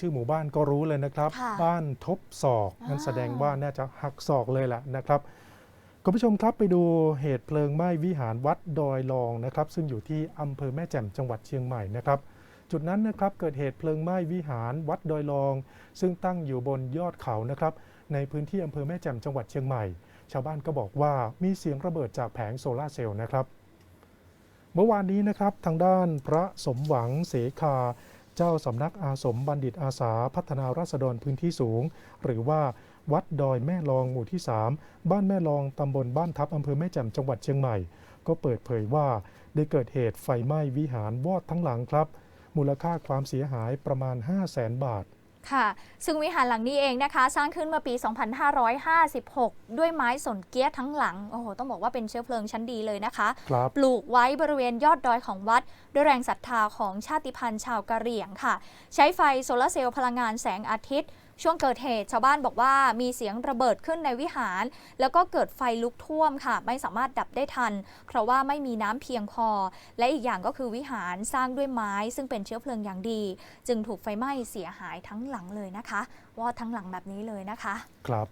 ชื่อหมู่บ้านก็รู้เลยนะครับค่ะบ้านทบศอกนั่นอ่าแสดงว่าน่าจะหักศอกเลยแหละนะครับคุณผู้ชมครับไปดูเหตุเพลิงไหม้วิหารวัดดอยลองนะครับ ซึ่งอยู่ที่อำเภอแม่แจ่มจังหวัดเชียงใหม่นะครับ จุดนั้นนะครับเกิดเหตุเพลิงไหม้วิหารวัดดอยลอง ซึ่งตั้งอยู่บนยอดเขานะครับ ในพื้นที่อำเภอแม่แจ่มจังหวัดเชียงใหม่ ชาวบ้านก็บอกว่ามีเสียงระเบิดจากแผงโซลาร์เซลล์นะครับ เมื่อวานนี้นะครับทางด้านพระสมหวังเสคา เจ้าสำนักอาสมบัณฑิตอาสาพัฒนาราษฎรพื้นที่สูง หรือว่าวัดดอยแม่ลองหมู่ที่ 3 บ้านแม่ลองตำบลบ้านทับอำเภอแม่แจ่มจังหวัดเชียงใหม่ ก็เปิดเผยว่าได้เกิดเหตุไฟไหม้วิหารวอดทั้งหลังครับ มูลค่าความเสียหายประมาณ 5 0 0แสนบาท ค่ะ ซึ่งวิหารหลังนี้เองนะคะ สร้างขึ้นเมื่อปี 2556 ด้วยไม้สนเกี้ยทั้งหลัง โอ้โห ต้องบอกว่าเป็นเชื้อเพลิงชั้นดีเลยนะคะครับปลูกไว้บริเวณยอดดอยของวัด ด้วยแรงศรัทธาของชาติพันธุ์ชาวกะเหรี่ยงค่ะ ใช้ไฟโซลาร์เซลล์พลังงานแสงอาทิตย์ ช่วงเกิดเหตุชาวบ้านบอกว่ามีเสียงระเบิดขึ้นในวิหาร แล้วก็เกิดไฟลุกท่วมค่ะ ไม่สามารถดับได้ทัน เพราะว่าไม่มีน้ำเพียงพอ และอีกอย่างก็คือวิหารสร้างด้วยไม้ ซึ่งเป็นเชื้อเพลิงอย่างดี จึงถูกไฟไหม้เสียหายทั้งหลังเลยนะคะ ว่าทั้งหลังแบบนี้เลยนะคะ ครับ